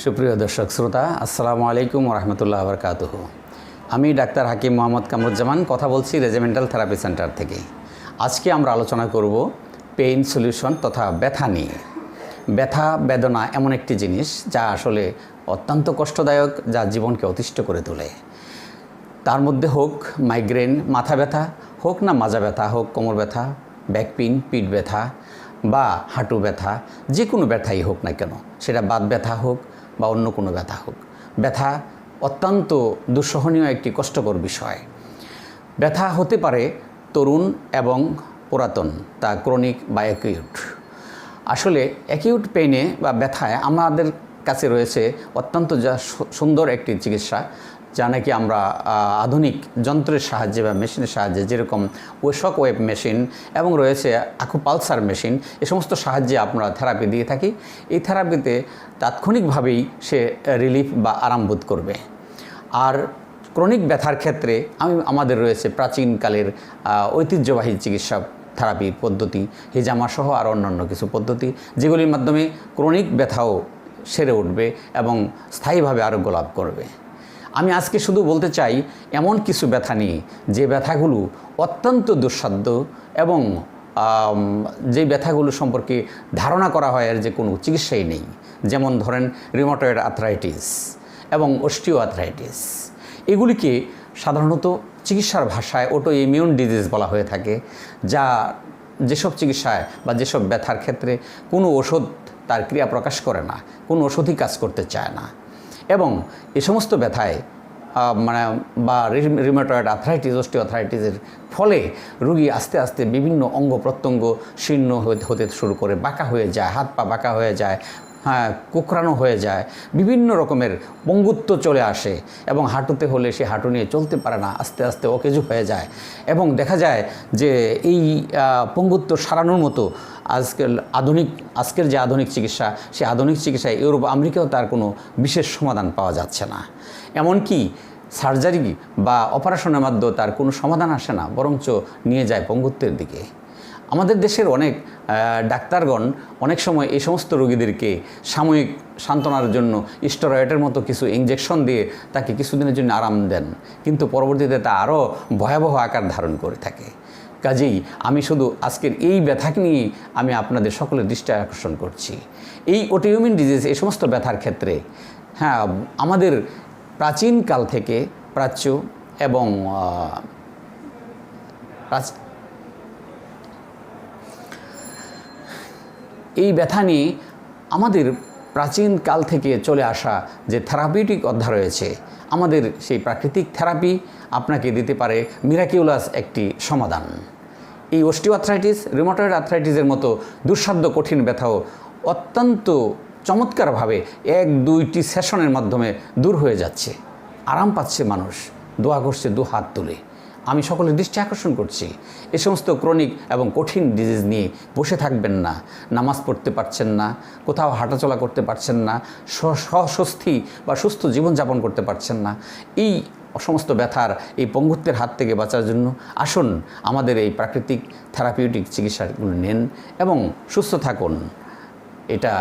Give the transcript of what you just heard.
সুপ্রিয় দর্শক শ্রোতা, আসসালামু আলাইকুম রহমতুল্লাহ আবরকাতুহ আমি ডাক্তার হাকিম মোহাম্মদ কামরুজ্জামান, কথা বলছি রেজিমেন্টাল থেরাপি সেন্টার থেকে। আজকে আমরা আলোচনা করব পেইন সলিউশন তথা ব্যথা নিয়ে। ব্যথা, বেদনা এমন একটি জিনিস যা আসলে অত্যন্ত কষ্টদায়ক, যা জীবনকে অতিষ্ঠ করে তোলে। তার মধ্যে হোক মাইগ্রেন, মাথা ব্যথা, হোক না মাজা ব্যথা, হোক কোমর ব্যথা, ব্যাক পিন পিঠ ব্যথা বা হাঁটু ব্যথা, যে কোনো ব্যথাই হোক না কেন, সেটা বাত ব্যথা হোক বা অন্য কোনো ব্যথা হোক। ব্যথা অত্যন্ত দুঃসহনীয় একটি কষ্টকর বিষয়। ব্যথা হতে পারে তরুণ এবং পুরাতন, তা ক্রনিক বা অ্যাকিউট আসলে অ্যাকিউট পেইনে বা ব্যথায় আমাদের কাছে রয়েছে অত্যন্ত যা সুন্দর একটি চিকিৎসা। যা নাকি আমরা আধুনিক যন্ত্রের সাহায্যে বা মেশিনের সাহায্যে যেরকম ওয়েশক ওয়েব মেশিন এবং রয়েছে আকুপালসার মেশিন, এ সমস্ত সাহায্যে আমরা থেরাপি দিয়ে থাকি। এই থেরাপিতে তাৎক্ষণিকভাবেই সে রিলিফ বা আরাম বোধ করবে। আর ক্রনিক ব্যথার ক্ষেত্রে আমি, আমাদের রয়েছে প্রাচীনকালের ঐতিহ্যবাহী চিকিৎসা থেরাপির পদ্ধতি হিজামা সহ আর অন্যান্য কিছু পদ্ধতি, যেগুলির মাধ্যমে ক্রনিক ব্যথাও সেরে উঠবে এবং স্থায়ীভাবে আরোগ্য লাভ করবে। আমি আজকে শুধু বলতে চাই, এমন কিছু ব্যথা নিয়ে যে ব্যথাগুলো অত্যন্ত দুঃসাধ্য এবং যে ব্যথাগুলো সম্পর্কে ধারণা করা হয় এর যে কোনো চিকিৎসাই নেই। যেমন ধরেন রিমোটয়েড আর্থ্রাইটিস এবং অস্টিও আর্থ্রাইটিস এগুলিকে সাধারণত চিকিৎসার ভাষায় অটো ইমিউন ডিজিজ বলা হয়ে থাকে, যা যেসব চিকিৎসায় বা যেসব ব্যথার ক্ষেত্রে কোনো ওষুধ তার ক্রিয়া প্রকাশ করে না, কোনো ওষুধই কাজ করতে চায় না। এবং এ সমস্ত ব্যথায় মানে বা রিমেটয়েড আর্থ্রাইটিস অস্টিওআর্থ্রাইটিসের ফলে রুগী আস্তে আস্তে বিভিন্ন অঙ্গ প্রত্যঙ্গ শীর্ণ হতে শুরু করে, বাঁকা হয়ে যায়, হাত পা বাঁকা হয়ে যায় হ্যাঁ কোকড়ানো হয়ে যায়, বিভিন্ন রকমের পঙ্গুত্ব চলে আসে এবং হাঁটুতে হলে সে হাঁটু নিয়ে চলতে পারে না, আস্তে আস্তে অকেজু হয়ে যায়। এবং দেখা যায় যে এই পঙ্গুত্ব সারানোর মতো আজকাল আধুনিক, আজকের যে আধুনিক চিকিৎসা সে আধুনিক চিকিৎসায় ইউরোপ, আমেরিকাও তার কোনো বিশেষ সমাধান পাওয়া যাচ্ছে না। এমনকি সার্জারি বা অপারেশনের মাধ্যমে তার কোনো সমাধান আসে না, বরঞ্চ নিয়ে যায় পঙ্গুত্বের দিকে। আমাদের দেশের অনেক ডাক্তারগণ অনেক সময় এই সমস্ত রোগীদেরকে সাময়িক সান্ত্বনার জন্য স্টেরয়েডের মতো কিছু ইঞ্জেকশন দিয়ে তাকে কিছুদিনের জন্য আরাম দেন। কিন্তু পরবর্তীতে তা আরও ভয়াবহ আকার ধারণ করে থাকে। কাজেই আমি শুধু আজকের এই ব্যথাকে নিয়ে আমি আপনাদের সকলের দৃষ্টি আকর্ষণ করছি। এই ওটিউমিন ডিজিজ এই সমস্ত ব্যথার ক্ষেত্রে হ্যাঁ আমাদের প্রাচীনকাল থেকে প্রাচ্য এবং এই ব্যথা নিয়ে আমাদের প্রাচীন কাল থেকে চলে আসা যে থেরাপিউটিক অধ্যায় রয়েছে, আমাদের সেই প্রাকৃতিক থেরাপি আপনাকে দিতে পারে মিরাকিউলাস একটি সমাধান। এই অস্টিওআর্থ্রাইটিস রিমোটয়েড আর্থ্রাইটিসের মতো দুঃসাধ্য কঠিন ব্যথাও অত্যন্ত চমৎকারভাবে এক দুইটি সেশনের মাধ্যমে দূর হয়ে যাচ্ছে। আরাম পাচ্ছে মানুষ, দোয়া করছে দু হাত তুলে। আমি সকলের দৃষ্টি আকর্ষণ করছি। এ সমস্ত ক্রনিক এবং কঠিন ডিজিজ নিয়ে বসে থাকবেন না, নামাজ পড়তে পারছেন না, কোথাও হাঁটাচলা করতে পারছেন না সস্বস্তি বা সুস্থ জীবনযাপন করতে পারছেন না। এই সমস্ত ব্যথার, এই পঙ্গুত্বের হাত থেকে বাঁচার জন্য আসুন, আমাদের এই প্রাকৃতিক থেরাপিউটিক চিকিৎসাগুলো নেন এবং সুস্থ থাকুন। এটা